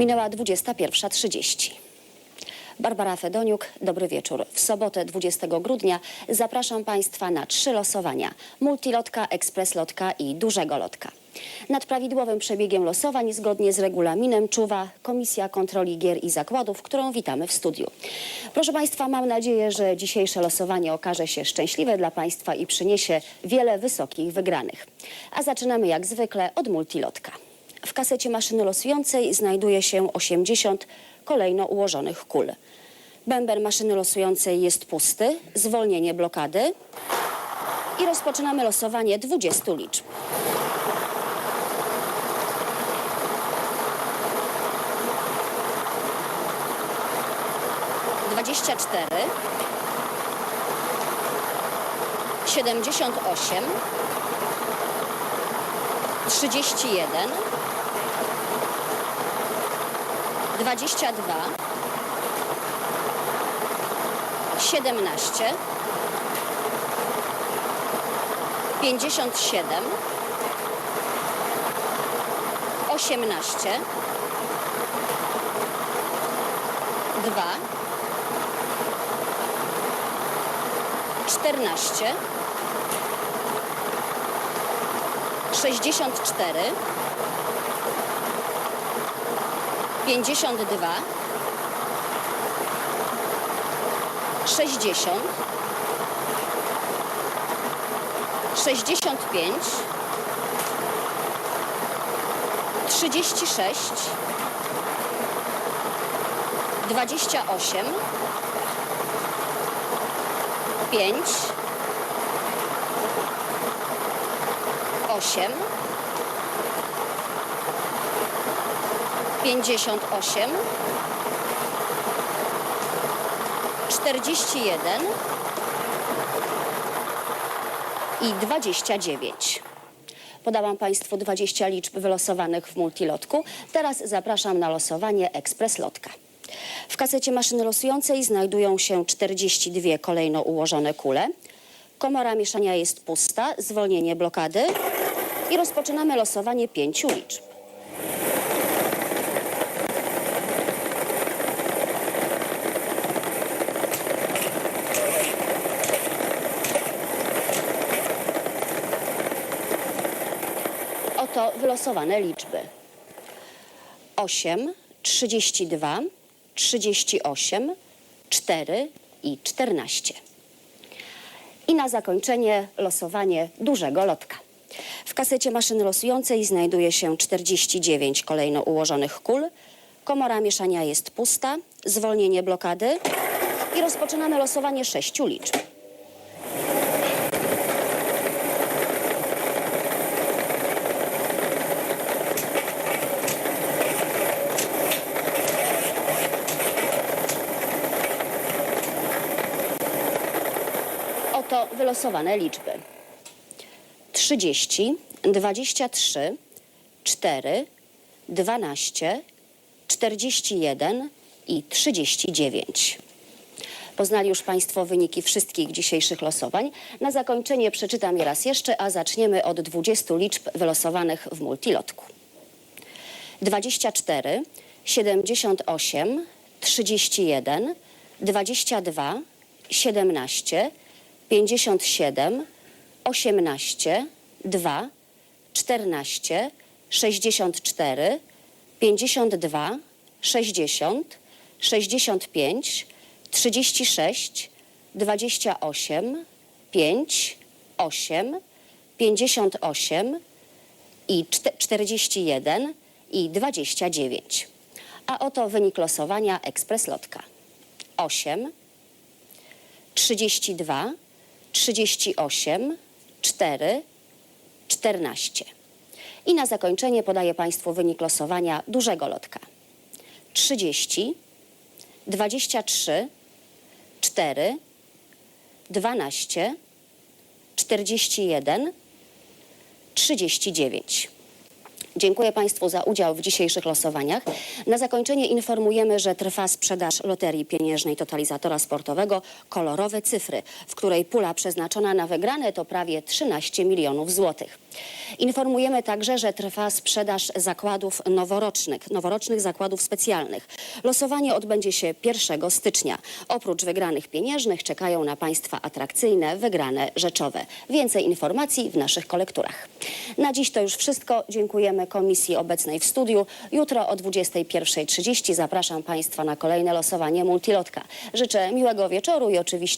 Minęła 21.30. Barbara Fedoniuk, dobry wieczór. W sobotę 20 grudnia zapraszam Państwa na trzy losowania. Multilotka, ekspres lotka i dużego lotka. Nad prawidłowym przebiegiem losowań zgodnie z regulaminem czuwa Komisja Kontroli Gier i Zakładów, którą witamy w studiu. Proszę Państwa, mam nadzieję, że dzisiejsze losowanie okaże się szczęśliwe dla Państwa i przyniesie wiele wysokich wygranych. A zaczynamy jak zwykle od multilotka. W kasecie maszyny losującej znajduje się 80 kolejno ułożonych kul. Bęben maszyny losującej jest pusty, zwolnienie blokady i rozpoczynamy losowanie 20 liczb. Dwadzieścia cztery, siedemdziesiąt osiem, trzydzieści jeden, dwadzieścia dwa, siedemnaście, pięćdziesiąt siedem, osiemnaście, dwa, 52 60 65 36 28 5 8 58 41 i 29. Podałam Państwu 20 liczb wylosowanych w multilotku. Teraz zapraszam na losowanie ekspres lotka. W kasecie maszyny losującej znajdują się 42 kolejno ułożone kule. Komora mieszania jest pusta, zwolnienie blokady i rozpoczynamy losowanie pięciu liczb. Oto wylosowane liczby. 8, 32, 38, 4 i 14. I na zakończenie losowanie dużego lotka. W kasecie maszyny losującej znajduje się 49 kolejno ułożonych kul. Komora mieszania jest pusta, zwolnienie blokady i rozpoczynamy losowanie sześciu liczb. Oto wylosowane liczby. 30, 23, 4, 12, 41 i 39. Poznali już Państwo wyniki wszystkich dzisiejszych losowań. Na zakończenie przeczytam je raz jeszcze, a zaczniemy od 20 liczb wylosowanych w multilotku. 24, 78, 31, 22, 17, 57, 18, 2, 14, 64, 52, 60, 65, 36, 28, 5, 8, 58 i czte- 41 i 29. A oto wynik losowania ekspres lotka. 8, 32, 38, 4, 14. I na zakończenie podaję Państwu wynik losowania dużego lotka. 30, 23, 4, 12, 41, 39. Dziękuję Państwu za udział w dzisiejszych losowaniach. Na zakończenie informujemy, że trwa sprzedaż loterii pieniężnej totalizatora sportowego Kolorowe Cyfry, w której pula przeznaczona na wygrane to prawie 13 milionów złotych. Informujemy także, że trwa sprzedaż zakładów noworocznych, noworocznych zakładów specjalnych. Losowanie odbędzie się 1 stycznia. Oprócz wygranych pieniężnych czekają na Państwa atrakcyjne, wygrane rzeczowe. Więcej informacji w naszych kolekturach. Na dziś to już wszystko. Dziękujemy komisji obecnej w studiu. Jutro o 21.30 zapraszam Państwa na kolejne losowanie Multilotka. Życzę miłego wieczoru i oczywiście